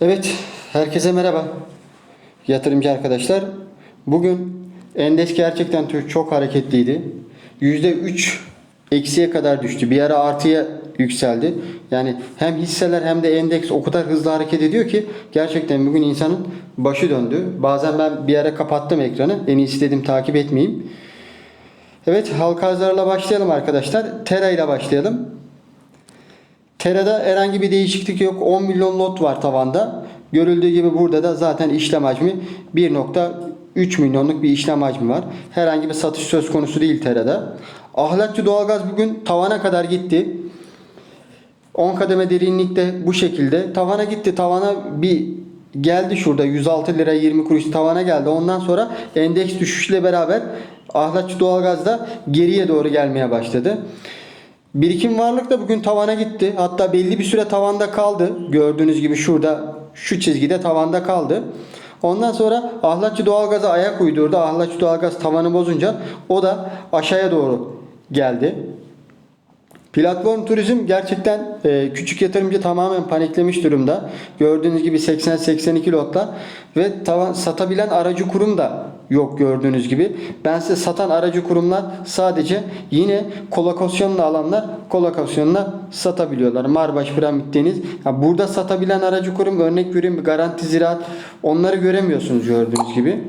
Evet, herkese merhaba. Yatırımcı arkadaşlar. Bugün endeks gerçekten çok hareketliydi. %3 eksiye kadar düştü. Bir ara artıya yükseldi. Yani hem hisseler hem de endeks o kadar hızlı hareket ediyor ki gerçekten bugün insanın başı döndü. Bazen ben bir ara kapattım ekranı. En iyisi dedim takip etmeyeyim. Evet, halka arzlarla başlayalım arkadaşlar. Tera ile başlayalım. Tera'da herhangi bir değişiklik yok. 10 milyon lot var tavanda. Görüldüğü gibi burada da zaten işlem hacmi 1.3 milyonluk bir işlem hacmi var. Herhangi bir satış söz konusu değil Tera'da. Ahlatçı doğalgaz bugün tavana kadar gitti. 10 kademe derinlikte bu şekilde. Tavana gitti. Tavana bir geldi şurada 106 lira 20 kuruş tavana geldi. Ondan sonra endeks düşüşle beraber ahlatçı doğalgaz da geriye doğru gelmeye başladı. Birikim varlık da bugün tavana gitti. Hatta belli bir süre tavanda kaldı. Gördüğünüz gibi şurada şu çizgide tavanda kaldı. Ondan sonra ahlatçı doğalgaza ayak uydurdu. Ahlatçı doğalgaz tavanı bozunca o da aşağıya doğru geldi. Platform turizm gerçekten e, küçük yatırımcı tamamen paniklemiş durumda. Gördüğünüz gibi 80-82 lotla ve tavan, satabilen aracı kurum da yok gördüğünüz gibi. Ben size satan aracı kurumlar sadece yine kolokasyonla alanlar kolokasyonla satabiliyorlar. Marbaş Piramit Deniz. Ya burada satabilen aracı kurum örnek vereyim garanti ziraat onları göremiyorsunuz gördüğünüz gibi.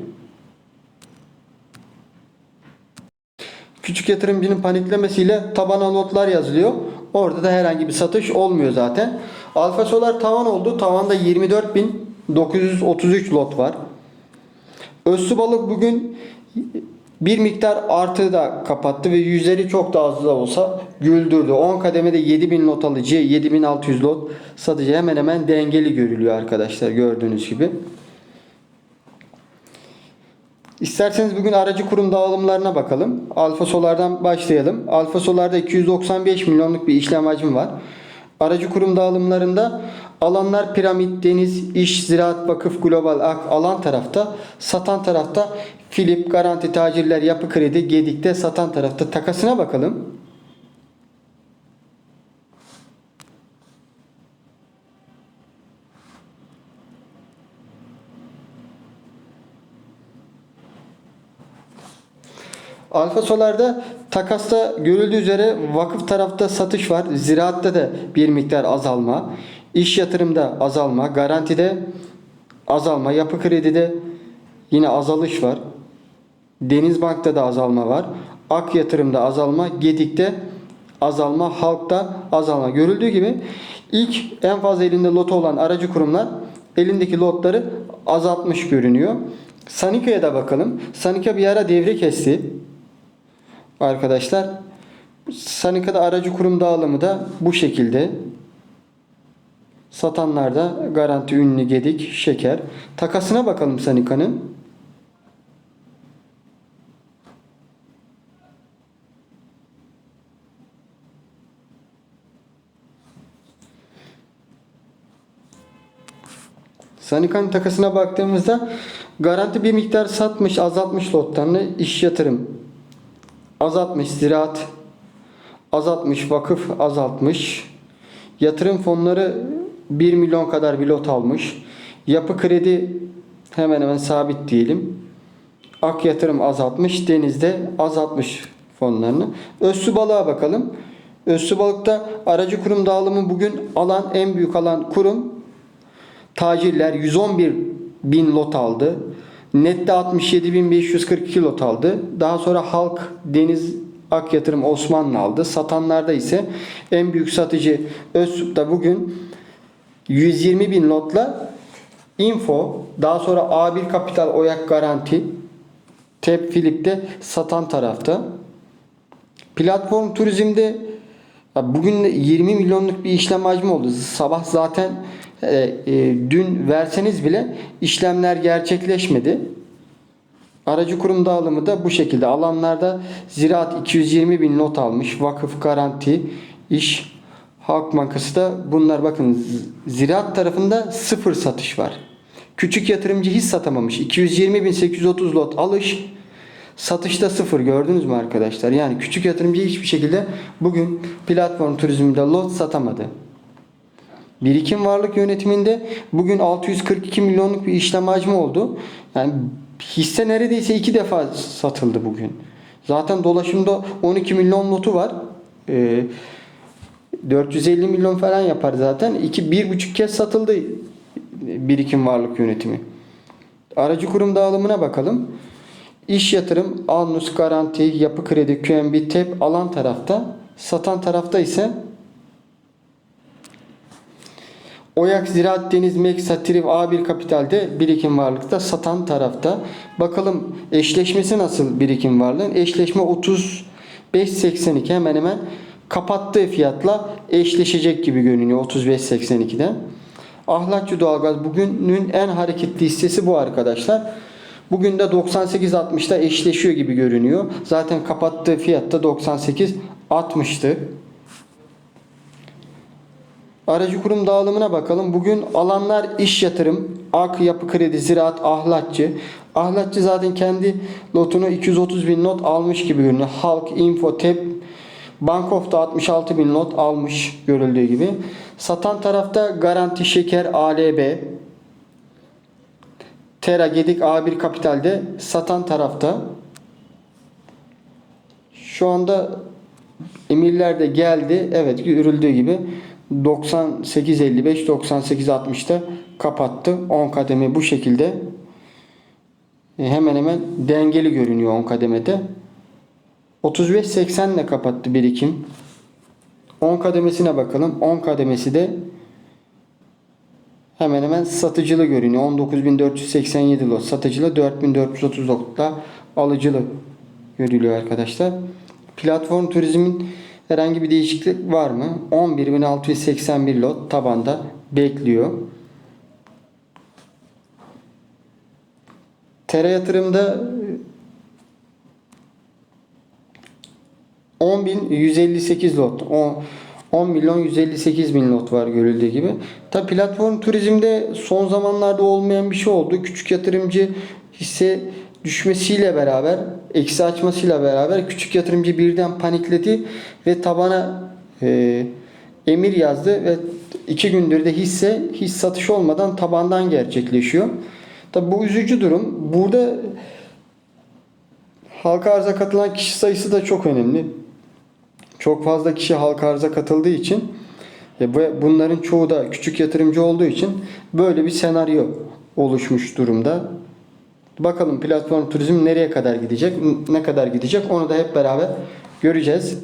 Küçük yatırımcının paniklemesiyle tabana notlar yazılıyor. Orada da herhangi bir satış olmuyor zaten. Alfa Solar tavan oldu. Tavanda 24.933 lot var. Özsü balık bugün bir miktar artı da kapattı ve yüzleri çok da az da olsa güldürdü. 10 kademede 7000 lot alıcı, 7600 lot satıcı hemen hemen dengeli görülüyor arkadaşlar gördüğünüz gibi. İsterseniz bugün aracı kurum dağılımlarına bakalım. Alfa Solar'dan başlayalım. Alfa Solar'da 295 milyonluk bir işlem hacmi var. Aracı kurum dağılımlarında alanlar piramit, deniz, iş, ziraat, vakıf, global, ak alan tarafta, satan tarafta Filip, garanti, tacirler, yapı kredi, gedikte satan tarafta takasına bakalım. Alfa Solar'da takasta görüldüğü üzere vakıf tarafta satış var. Ziraatta da bir miktar azalma. İş yatırımda azalma. Garantide azalma. Yapı kredide yine azalış var. Denizbank'ta da azalma var. Ak yatırımda azalma. Gedik'te azalma. Halkta azalma. Görüldüğü gibi ilk en fazla elinde loto olan aracı kurumlar elindeki lotları azaltmış görünüyor. Sanika'ya da bakalım. Sanika bir ara devre kesti. Arkadaşlar Sanika'da aracı kurum dağılımı da bu şekilde. Satanlarda garanti ünlü gedik şeker. Takasına bakalım Sanika'nın. Sanika'nın takasına baktığımızda garanti bir miktar satmış, azaltmış lotlarını iş yatırım azaltmış ziraat azaltmış vakıf azaltmış. Yatırım fonları 1 milyon kadar bir lot almış. Yapı kredi hemen hemen sabit diyelim. Ak yatırım azaltmış denizde azaltmış fonlarını. Özsü balığa bakalım. Özsü balıkta aracı kurum dağılımı bugün alan en büyük alan kurum tacirler. 111 bin lot aldı Nette 67.542 lot aldı. Daha sonra Halk Deniz Ak Yatırım Osmanlı aldı. Satanlarda ise en büyük satıcı Özsup'ta bugün 120 bin lotla Info, daha sonra A1 Kapital Oyak Garanti, Tep Filip'te satan tarafta. Platform turizmde bugün de 20 milyonluk bir işlem hacmi oldu. Sabah zaten e, dün verseniz bile işlemler gerçekleşmedi. Aracı kurum dağılımı da bu şekilde. Alanlarda Ziraat 220 bin not almış. Vakıf Garanti, İş, Halk Bankası da bunlar bakın Ziraat tarafında sıfır satış var. Küçük yatırımcı hiç satamamış. 220 bin 830 lot alış. Satışta sıfır gördünüz mü arkadaşlar? Yani küçük yatırımcı hiçbir şekilde bugün platform turizminde lot satamadı. Birikim varlık yönetiminde bugün 642 milyonluk bir işlem hacmi oldu. Yani hisse neredeyse iki defa satıldı bugün. Zaten dolaşımda 12 milyon notu var. Ee, 450 milyon falan yapar zaten. İki, bir buçuk kez satıldı birikim varlık yönetimi. Aracı kurum dağılımına bakalım. İş yatırım, Alnus, Garanti, Yapı Kredi, QNB, TEP alan tarafta. Satan tarafta ise Oyak, Ziraat, Deniz, Mek, Satriv, A1 Kapital'de birikim varlıkta satan tarafta. Bakalım eşleşmesi nasıl birikim varlığın? Eşleşme 35.82 hemen hemen kapattığı fiyatla eşleşecek gibi görünüyor 35.82'den. Ahlakçı Doğalgaz bugünün en hareketli hissesi bu arkadaşlar. Bugün de 98.60'da eşleşiyor gibi görünüyor. Zaten kapattığı fiyatta 98.60'tı. Aracı kurum dağılımına bakalım. Bugün alanlar iş yatırım, AK Yapı Kredi, Ziraat, Ahlatçı. Ahlatçı zaten kendi lotunu 230 bin not almış gibi görünüyor. Halk, Info, TEP, Bank of da 66 bin not almış görüldüğü gibi. Satan tarafta Garanti, Şeker, ALB, Tera, Gedik, A1 Kapital'de satan tarafta. Şu anda emirler de geldi. Evet görüldüğü gibi 98.55 98.60'da kapattı. 10 kademe bu şekilde e, hemen hemen dengeli görünüyor 10 kademede. 35.80 ile kapattı birikim. 10 kademesine bakalım. 10 kademesi de hemen hemen satıcılı görünüyor. 19.487 lot satıcılı 4.430 lotta alıcılı görülüyor arkadaşlar. Platform turizmin herhangi bir değişiklik var mı? 11.681 lot tabanda bekliyor. Tera yatırımda 10.158 lot. 10, 10 milyon 158 bin lot var görüldüğü gibi. Tabi platform turizmde son zamanlarda olmayan bir şey oldu. Küçük yatırımcı hisse düşmesiyle beraber, eksi açmasıyla beraber küçük yatırımcı birden panikledi ve tabana e, emir yazdı ve iki gündür de hisse hiç satış olmadan tabandan gerçekleşiyor. Tabi bu üzücü durum. Burada halka arza katılan kişi sayısı da çok önemli. Çok fazla kişi halka arza katıldığı için ve bu- bunların çoğu da küçük yatırımcı olduğu için böyle bir senaryo oluşmuş durumda. Bakalım platform turizm nereye kadar gidecek, ne kadar gidecek onu da hep beraber göreceğiz.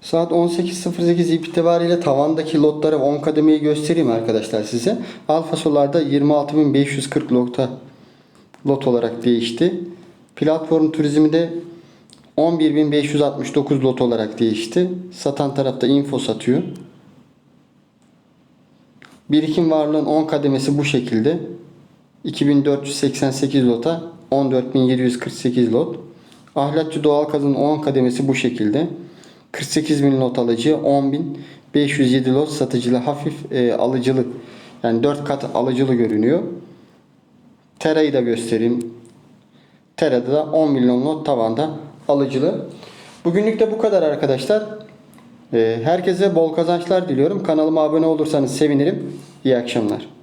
Saat 18.08 itibariyle tavandaki lotları 10 kademeyi göstereyim arkadaşlar size. Alfa Solar'da 26.540 lotta lot olarak değişti. Platform turizmi de 11.569 lot olarak değişti. Satan tarafta info satıyor. Birikim varlığın 10 kademesi bu şekilde. 2488 lota 14748 lot. Ahlakçı doğal kazın 10 kademesi bu şekilde. 48 bin lot alıcı, 10.507 lot satıcılı, hafif e, alıcılı. Yani 4 kat alıcılı görünüyor. Tera'yı da göstereyim. Tera'da da 10 milyon lot tavanda alıcılı. Bugünlük de bu kadar arkadaşlar. E, herkese bol kazançlar diliyorum. Kanalıma abone olursanız sevinirim. İyi akşamlar.